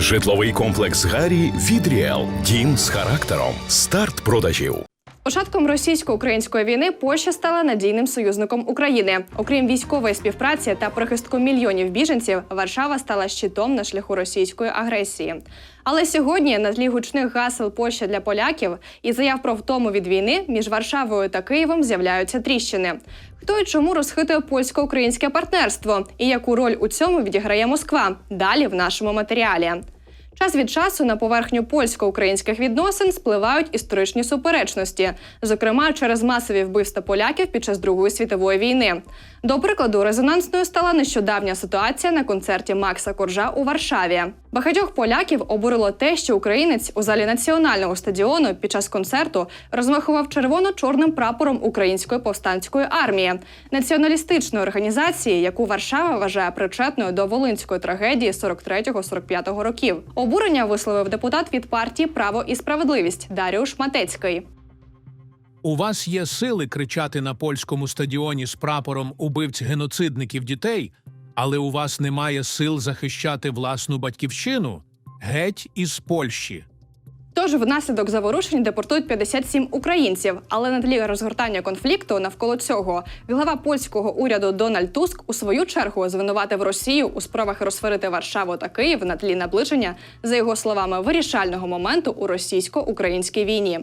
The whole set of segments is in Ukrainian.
Житловий комплекс Гарі від Ріел. Дім з характером. Старт продажів. Початком російсько-української війни Польща стала надійним союзником України. Окрім військової співпраці та прихистку мільйонів біженців, Варшава стала щитом на шляху російської агресії. Але сьогодні на тлі гучних гасел Польща для поляків і заяв про втому від війни між Варшавою та Києвом з'являються тріщини. Хто і чому розхитує польсько-українське партнерство і яку роль у цьому відіграє Москва? Далі в нашому матеріалі. Час від часу на поверхню польсько-українських відносин спливають історичні суперечності, зокрема через масові вбивства поляків під час Другої світової війни. До прикладу, резонансною стала нещодавня ситуація на концерті Макса Коржа у Варшаві. Багатьох поляків обурило те, що українець у залі національного стадіону під час концерту розмахував червоно-чорним прапором української повстанської армії, націоналістичної організації, яку Варшава вважає причетною до волинської трагедії 43-45 років. Обурення висловив депутат від партії Право і справедливість Даріуш Матецький. У вас є сили кричати на польському стадіоні з прапором убивць геноцидників дітей, але у вас немає сил захищати власну батьківщину? Геть із Польщі. Тож внаслідок заворушень депортують 57 українців. Але на тлі розгортання конфлікту навколо цього глава польського уряду Дональд Туск у свою чергу звинуватив Росію у спробах розсварити Варшаву та Київ на тлі наближення, за його словами, вирішального моменту у російсько-українській війні.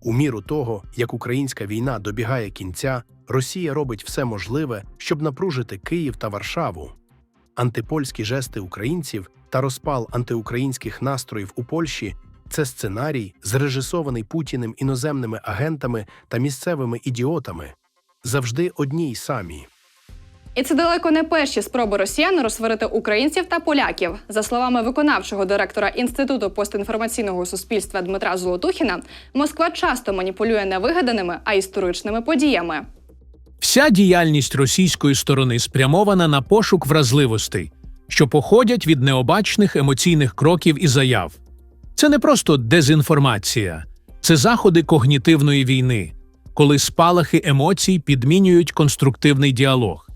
У міру того, як українська війна добігає кінця, Росія робить все можливе, щоб напружити Київ та Варшаву. Антипольські жести українців та розпал антиукраїнських настроїв у Польщі це сценарій, зрежисований Путіним іноземними агентами та місцевими ідіотами, завжди одні й самі. І це далеко не перші спроби росіян розсварити українців та поляків. За словами виконавчого директора інституту постінформаційного суспільства Дмитра Золотухіна, Москва часто маніпулює не вигаданими, а історичними подіями. Вся діяльність російської сторони спрямована на пошук вразливостей, що походять від необачних емоційних кроків і заяв. Це не просто дезінформація, це заходи когнітивної війни, коли спалахи емоцій підмінюють конструктивний діалог.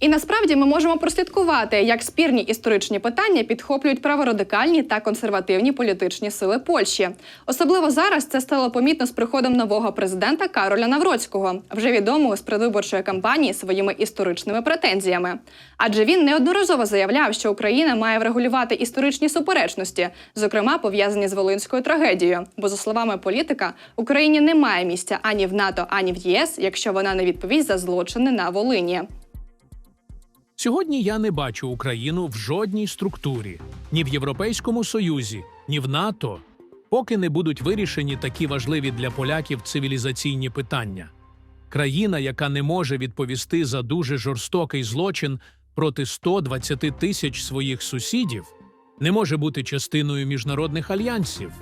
І насправді ми можемо прослідкувати, як спірні історичні питання підхоплюють праворадикальні та консервативні політичні сили Польщі. Особливо зараз це стало помітно з приходом нового президента Кароля Навроцького, вже відомого з предвиборчої кампанії своїми історичними претензіями. Адже він неодноразово заявляв, що Україна має врегулювати історичні суперечності, зокрема пов'язані з Волинською трагедією. Бо, за словами політика, Україні немає місця ані в НАТО, ані в ЄС, якщо вона не відповість за злочини на Волині. Сьогодні я не бачу Україну в жодній структурі, ні в Європейському Союзі, ні в НАТО, поки не будуть вирішені такі важливі для поляків цивілізаційні питання. Країна, яка не може відповісти за дуже жорстокий злочин проти 120 тисяч своїх сусідів, не може бути частиною міжнародних альянсів.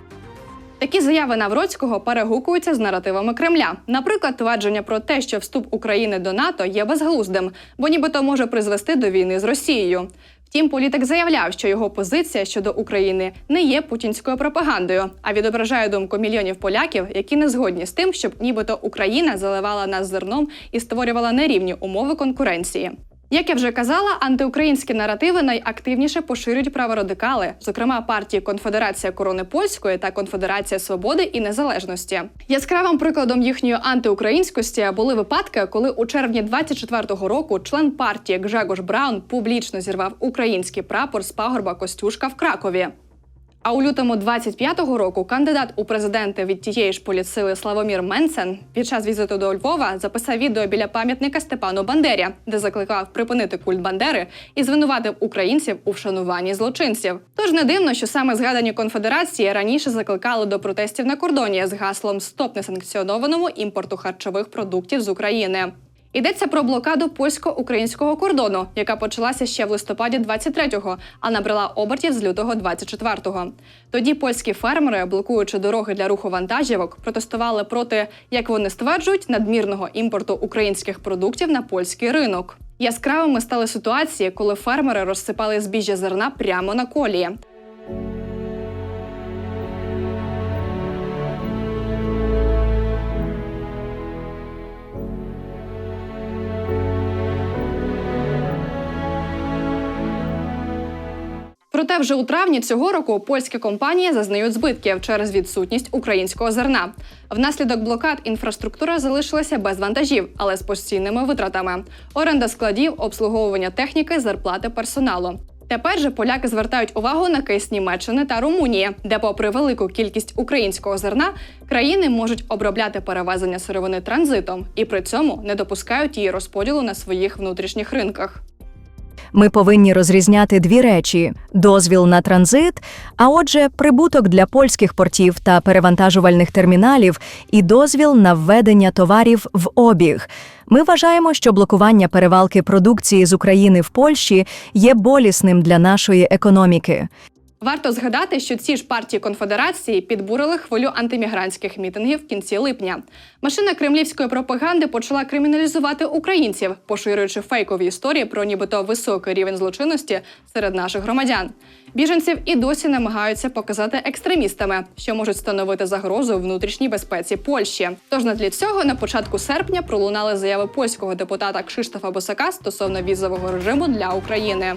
Такі заяви Навроцького перегукуються з наративами Кремля. Наприклад, твердження про те, що вступ України до НАТО є безглуздим, бо нібито може призвести до війни з Росією. Втім, політик заявляв, що його позиція щодо України не є путінською пропагандою, а відображає думку мільйонів поляків, які не згодні з тим, щоб нібито Україна заливала нас зерном і створювала нерівні умови конкуренції. Як я вже казала, антиукраїнські наративи найактивніше поширюють праворадикали, зокрема партії Конфедерація Корони Польської та Конфедерація Свободи і Незалежності. Яскравим прикладом їхньої антиукраїнськості були випадки, коли у червні 24-го року член партії Гжегош Браун публічно зірвав український прапор з пагорба Костюшка в Кракові. А у лютому 25-го року кандидат у президенти від тієї ж політсили Славомір Менсен під час візиту до Львова записав відео біля пам'ятника Степану Бандері, де закликав припинити культ Бандери і звинуватив українців у вшануванні злочинців. Тож не дивно, що саме згадані конфедерації раніше закликали до протестів на кордоні з гаслом Стоп несанкціонованому імпорту харчових продуктів з України. Йдеться про блокаду польсько-українського кордону, яка почалася ще в листопаді 23-го, а набрала обертів з лютого 24-го. Тоді польські фермери, блокуючи дороги для руху вантажівок, протестували проти, як вони стверджують, надмірного імпорту українських продуктів на польський ринок. Яскравими стали ситуації, коли фермери розсипали збіжжя зерна прямо на колії. Вже у травні цього року польські компанії зазнають збитків через відсутність українського зерна. Внаслідок блокад інфраструктура залишилася без вантажів, але з постійними витратами: оренда складів, обслуговування техніки, зарплати персоналу. Тепер же поляки звертають увагу на кейс Німеччини та Румунії, де, попри велику кількість українського зерна, країни можуть обробляти перевезення сировини транзитом і при цьому не допускають її розподілу на своїх внутрішніх ринках. Ми повинні розрізняти дві речі: дозвіл на транзит, а отже, прибуток для польських портів та перевантажувальних терміналів, і дозвіл на введення товарів в обіг. Ми вважаємо, що блокування перевалки продукції з України в Польщі є болісним для нашої економіки. Варто згадати, що ці ж партії конфедерації підбурили хвилю антимігрантських мітингів в кінці липня. Машина кремлівської пропаганди почала криміналізувати українців, поширюючи фейкові історії про нібито високий рівень злочинності серед наших громадян. Біженців і досі намагаються показати екстремістами, що можуть становити загрозу внутрішній безпеці Польщі. Тож на тлі цього на початку серпня пролунали заяви польського депутата Кшиштофа Босака стосовно візового режиму для України.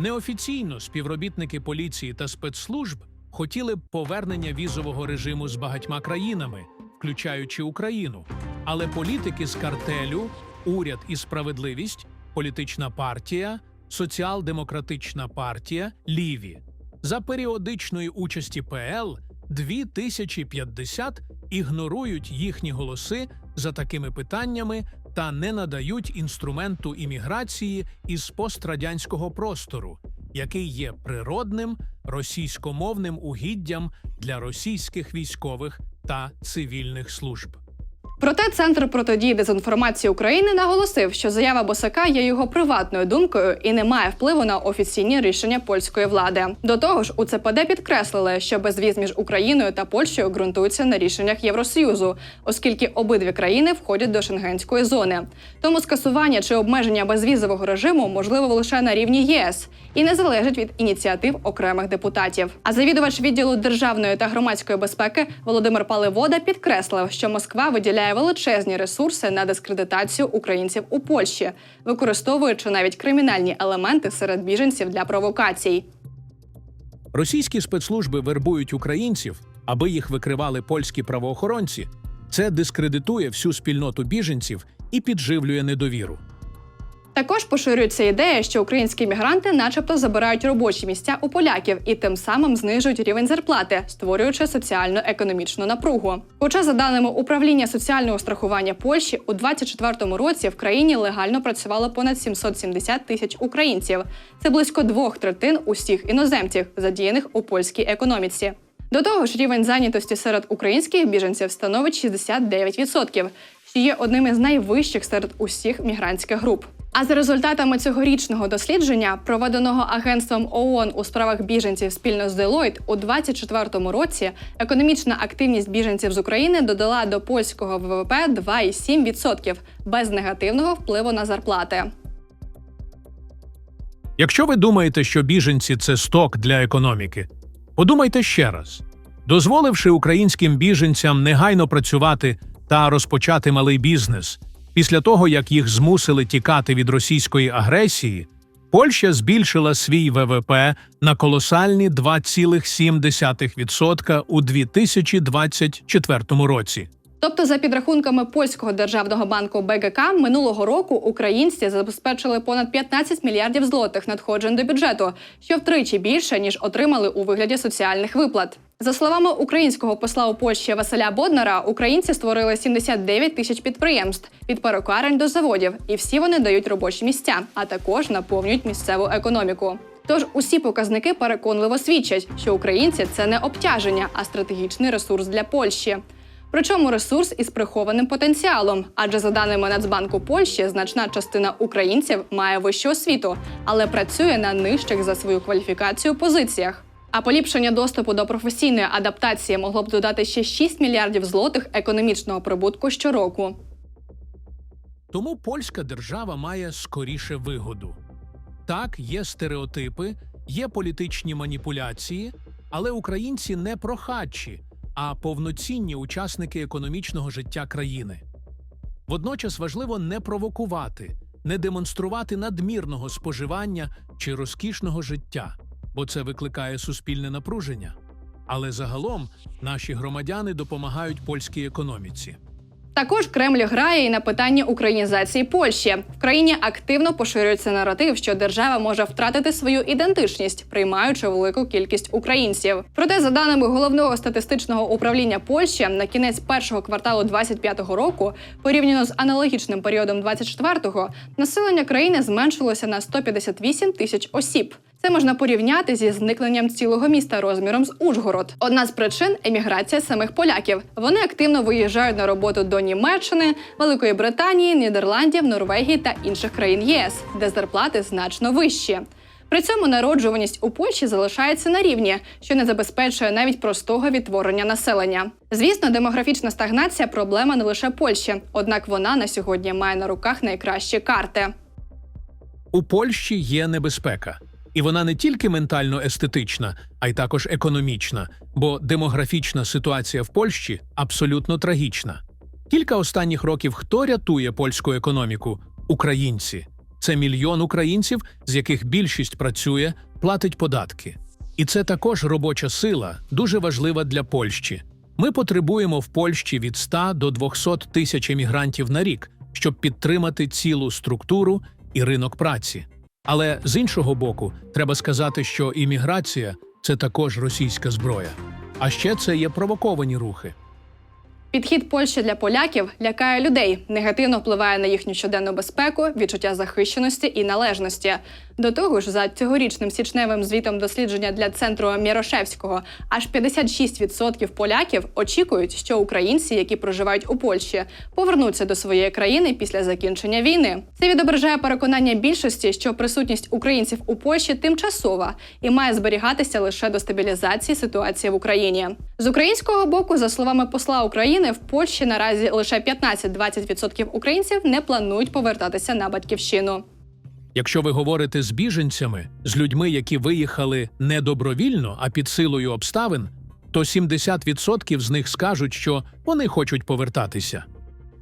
Неофіційно співробітники поліції та спецслужб хотіли б повернення візового режиму з багатьма країнами, включаючи Україну. Але політики з картелю, уряд і справедливість, політична партія, соціал-демократична партія, ліві за періодичної участі ПЛ 2050 ігнорують їхні голоси за такими питаннями та не надають інструменту імміграції із пострадянського простору, який є природним російськомовним угіддям для російських військових та цивільних служб. Проте центр протидії дезінформації України наголосив, що заява Босака є його приватною думкою і не має впливу на офіційні рішення польської влади. До того ж, у ЦПД підкреслили, що безвіз між Україною та Польщею ґрунтується на рішеннях Євросоюзу, оскільки обидві країни входять до шенгенської зони. Тому скасування чи обмеження безвізового режиму можливо лише на рівні ЄС і не залежить від ініціатив окремих депутатів. А завідувач відділу державної та громадської безпеки Володимир Паливода підкреслив, що Москва виділяє величезні ресурси на дискредитацію українців у Польщі, використовуючи навіть кримінальні елементи серед біженців для провокацій. Російські спецслужби вербують українців, аби їх викривали польські правоохоронці. Це дискредитує всю спільноту біженців і підживлює недовіру. Також поширюється ідея, що українські мігранти, начебто, забирають робочі місця у поляків і тим самим знижують рівень зарплати, створюючи соціально-економічну напругу. Хоча, за даними управління соціального страхування Польщі, у 2024 році в країні легально працювало понад 770 тисяч українців. Це близько двох третин усіх іноземців, задіяних у польській економіці. До того ж, рівень зайнятості серед українських біженців становить 69%, що є одним із найвищих серед усіх мігрантських груп. А за результатами цьогорічного дослідження, проведеного агентством ООН у справах біженців спільно з Deloitte, у 2024 році економічна активність біженців з України додала до польського ВВП 2,7% без негативного впливу на зарплати. Якщо ви думаєте, що біженці це сток для економіки, подумайте ще раз. Дозволивши українським біженцям негайно працювати та розпочати малий бізнес, після того як їх змусили тікати від російської агресії, Польща збільшила свій ВВП на колосальні 2,7% у 2024 році. Тобто, за підрахунками польського державного банку БГК, минулого року українці забезпечили понад 15 мільярдів злотих надходжень до бюджету, що втричі більше ніж отримали у вигляді соціальних виплат. За словами українського посла у Польщі Василя Боднара, українці створили 79 тисяч підприємств від перукарень до заводів, і всі вони дають робочі місця, а також наповнюють місцеву економіку. Тож усі показники переконливо свідчать, що українці це не обтяження, а стратегічний ресурс для Польщі. Причому ресурс із прихованим потенціалом, адже за даними Нацбанку Польщі, значна частина українців має вищу освіту, але працює на нижчих за свою кваліфікацію позиціях. А поліпшення доступу до професійної адаптації могло б додати ще 6 мільярдів злотих економічного прибутку щороку. Тому польська держава має скоріше вигоду. Так, є стереотипи, є політичні маніпуляції, але українці не прохачі, а повноцінні учасники економічного життя країни. Водночас важливо не провокувати, не демонструвати надмірного споживання чи розкішного життя. Бо це викликає суспільне напруження. Але загалом наші громадяни допомагають польській економіці. Також Кремль грає і на питання українізації Польщі. В країні активно поширюється наратив, що держава може втратити свою ідентичність, приймаючи велику кількість українців. Проте, за даними головного статистичного управління Польщі, на кінець першого кварталу 25-го року, порівняно з аналогічним періодом 24-го, населення країни зменшилося на 158 тисяч осіб. Це можна порівняти зі зникненням цілого міста розміром з Ужгород. Одна з причин еміграція самих поляків. Вони активно виїжджають на роботу до Німеччини, Великої Британії, Нідерландів, Норвегії та інших країн ЄС, де зарплати значно вищі. При цьому народжуваність у Польщі залишається на рівні, що не забезпечує навіть простого відтворення населення. Звісно, демографічна стагнація проблема не лише Польщі, однак вона на сьогодні має на руках найкращі карти. У Польщі є небезпека, і вона не тільки ментально естетична, а й також економічна, бо демографічна ситуація в Польщі абсолютно трагічна. Кілька останніх років хто рятує польську економіку? Українці. Це мільйон українців, з яких більшість працює, платить податки. І це також робоча сила, дуже важлива для Польщі. Ми потребуємо в Польщі від 100 до 200 тисяч емігрантів на рік, щоб підтримати цілу структуру і ринок праці. Але з іншого боку, треба сказати, що імміграція це також російська зброя. А ще це є провоковані рухи. Підхід Польщі для поляків лякає людей, негативно впливає на їхню щоденну безпеку, відчуття захищеності і належності. До того ж, за цьогорічним січневим звітом дослідження для центру Мірошевського, аж 56% поляків очікують, що українці, які проживають у Польщі, повернуться до своєї країни після закінчення війни. Це відображає переконання більшості, що присутність українців у Польщі тимчасова і має зберігатися лише до стабілізації ситуації в Україні. З українського боку, за словами посла України, в Польщі наразі лише 15-20% українців не планують повертатися на батьківщину. Якщо ви говорите з біженцями, з людьми, які виїхали не добровільно, а під силою обставин, то 70% з них скажуть, що вони хочуть повертатися.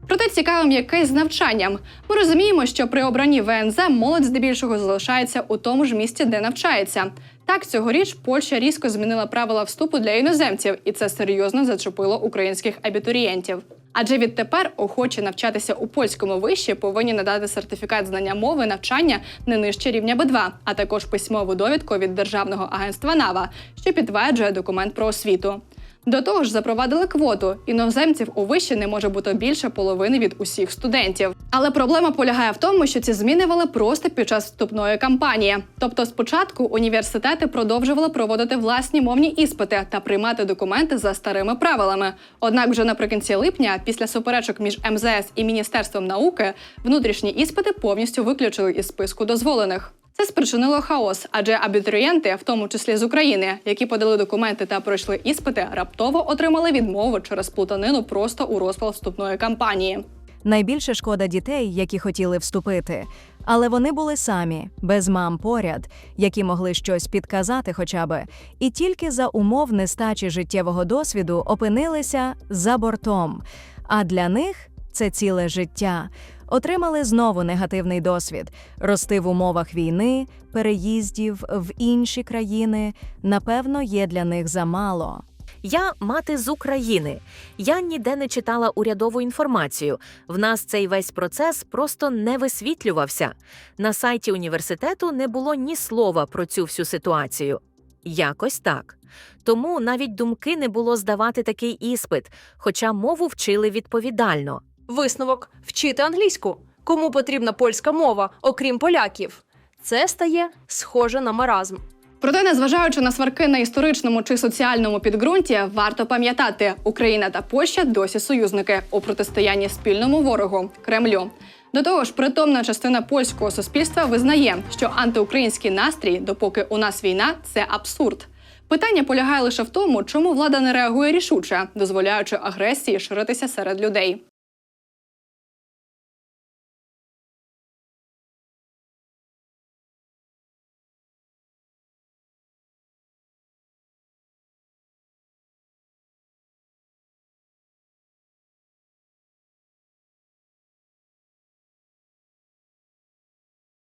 Проте цікавим якесь з навчанням. Ми розуміємо, що при обранні ВНЗ молодь здебільшого залишається у тому ж місці, де навчається. Так, цьогоріч Польща різко змінила правила вступу для іноземців, і це серйозно зачепило українських абітурієнтів. Адже відтепер охочі навчатися у польському виші повинні надати сертифікат знання мови навчання не нижче рівня Б2, а також письмову довідку від Державного агентства НАВА, що підтверджує документ про освіту. До того ж, запровадили квоту. Іноземців у виші не може бути більше половини від усіх студентів. Але проблема полягає в тому, що ці зміни вели просто під час вступної кампанії. Тобто, спочатку університети продовжували проводити власні мовні іспити та приймати документи за старими правилами. Однак, вже наприкінці липня, після суперечок між МЗС і Міністерством науки, внутрішні іспити повністю виключили із списку дозволених. Це спричинило хаос, адже абітурієнти, в тому числі з України, які подали документи та пройшли іспити, раптово отримали відмову через плутанину просто у розпал вступної кампанії. Найбільше шкода дітей, які хотіли вступити, але вони були самі, без мам поряд, які могли щось підказати хоча би, і тільки за умов нестачі життєвого досвіду опинилися за бортом. А для них це ціле життя. Отримали знову негативний досвід рости в умовах війни, переїздів в інші країни. Напевно, є для них замало. Я мати з України. Я ніде не читала урядову інформацію. В нас цей весь процес просто не висвітлювався. На сайті університету не було ні слова про цю всю ситуацію. Якось так. Тому навіть думки не було здавати такий іспит, хоча мову вчили відповідально. Висновок вчити англійську. Кому потрібна польська мова, окрім поляків? Це стає схоже на маразм. Проте, незважаючи на сварки на історичному чи соціальному підґрунті, варто пам'ятати, Україна та Польща досі союзники у протистоянні спільному ворогу Кремлю. До того ж, притомна частина польського суспільства визнає, що антиукраїнський настрій, допоки у нас війна, це абсурд. Питання полягає лише в тому, чому влада не реагує рішуче, дозволяючи агресії ширитися серед людей.